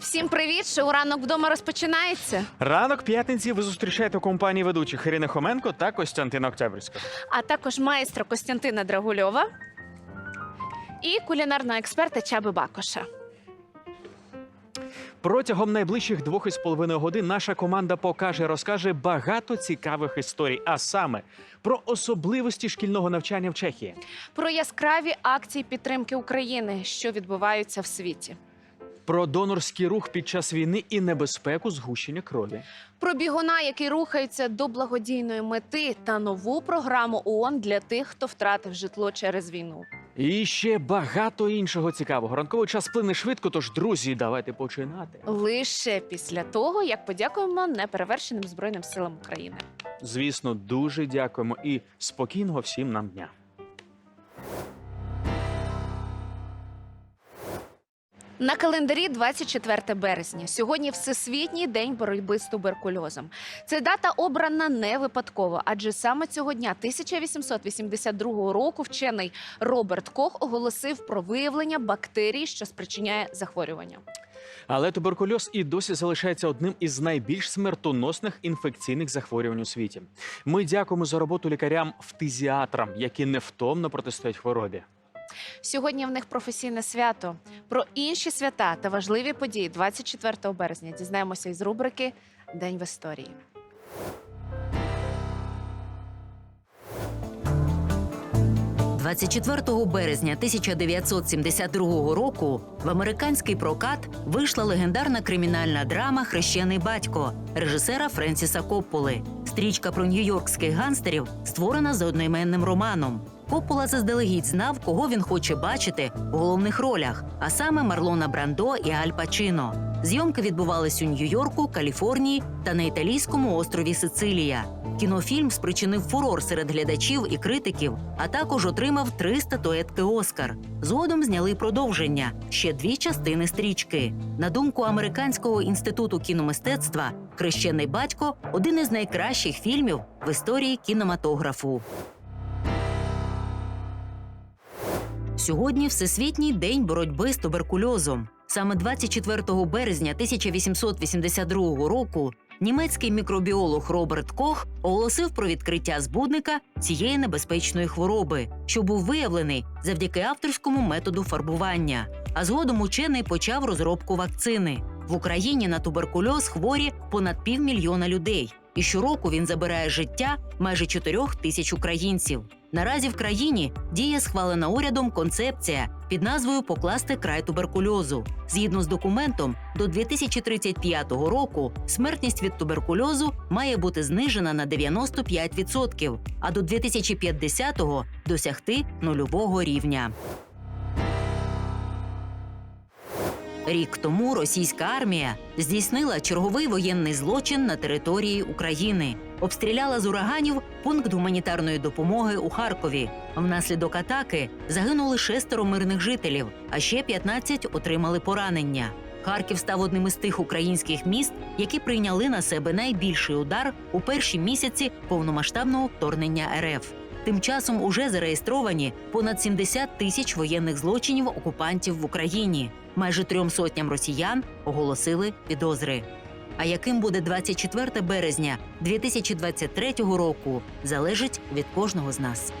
Всім привіт! Шоу ранок вдома розпочинається. Ранок п'ятниці ви зустрічаєте у компанії ведучих Ірини Хоменко та Костянтина Октябрьського. А також майстра Костянтина Драгульова і кулінарного експерта Чаби Бакоша. Протягом найближчих двох із половиною годин наша команда покаже, розкаже багато цікавих історій, а саме про особливості шкільного навчання в Чехії, Про яскраві акції підтримки України, що відбуваються в світі. Про донорський рух під час війни і небезпеку згущення крові. Про бігуна, який рухається до благодійної мети, та нову програму ООН для тих, хто втратив житло через війну. І ще багато іншого цікавого. Ранковий час плине швидко. Тож, друзі, давайте починати. Лише після того, як подякуємо неперевершеним збройним силам України. Звісно, дуже дякуємо і спокійного всім нам дня. На календарі 24 березня. Сьогодні Всесвітній день боротьби з туберкульозом. Ця дата обрана не випадково, адже саме цього дня, 1882 року, вчений Роберт Кох оголосив про виявлення бактерій, що спричиняє захворювання. Але туберкульоз і досі залишається одним із найбільш смертоносних інфекційних захворювань у світі. Ми дякуємо за роботу лікарям-фтизіатрам, які невтомно протистоять хворобі. Сьогодні в них професійне свято. Про інші свята та важливі події 24 березня дізнаємося із рубрики День в історії. – 24 березня 1972 року в американський прокат вийшла легендарна кримінальна драма Хрещений батько режисера Френсіса Копполи. Стрічка про нью-йоркських ганстерів створена за одноіменним романом. Коппола заздалегідь знав, кого він хоче бачити у головних ролях, а саме Марлона Брандо і Аль Пачино. Зйомки відбувались у Нью-Йорку, Каліфорнії та на італійському острові Сицилія. Кінофільм спричинив фурор серед глядачів і критиків, а також отримав три статуетки Оскар. Згодом зняли продовження ще дві частини стрічки. На думку американського інституту кіномистецтва, Хрещений батько один із найкращих фільмів в історії кінематографу. Сьогодні Всесвітній день боротьби з туберкульозом. Саме 24 березня 1882 року німецький мікробіолог Роберт Кох оголосив про відкриття збудника цієї небезпечної хвороби, що був виявлений завдяки авторському методу фарбування. А згодом учений почав розробку вакцини. В Україні на туберкульоз хворі понад півмільйона людей. І щороку він забирає життя майже чотирьох тисяч українців. Наразі в країні діє схвалена урядом концепція під назвою Покласти край туберкульозу. Згідно з документом, до 2035 року смертність від туберкульозу має бути знижена на 95%, а до 2050-го досягти нульового рівня. Рік тому російська армія здійснила черговий воєнний злочин на території України. Обстріляла з ураганів пункт гуманітарної допомоги у Харкові. Внаслідок атаки загинули шестеро мирних жителів, а ще 15 отримали поранення. Харків став одним із тих українських міст, які прийняли на себе найбільший удар у перші місяці повномасштабного вторгнення РФ. Тим часом уже зареєстровані понад 70 тисяч воєнних злочинів окупантів в Україні. Майже трьом сотням росіян оголосили підозри. А яким буде 24 березня 2023 року, залежить від кожного з нас.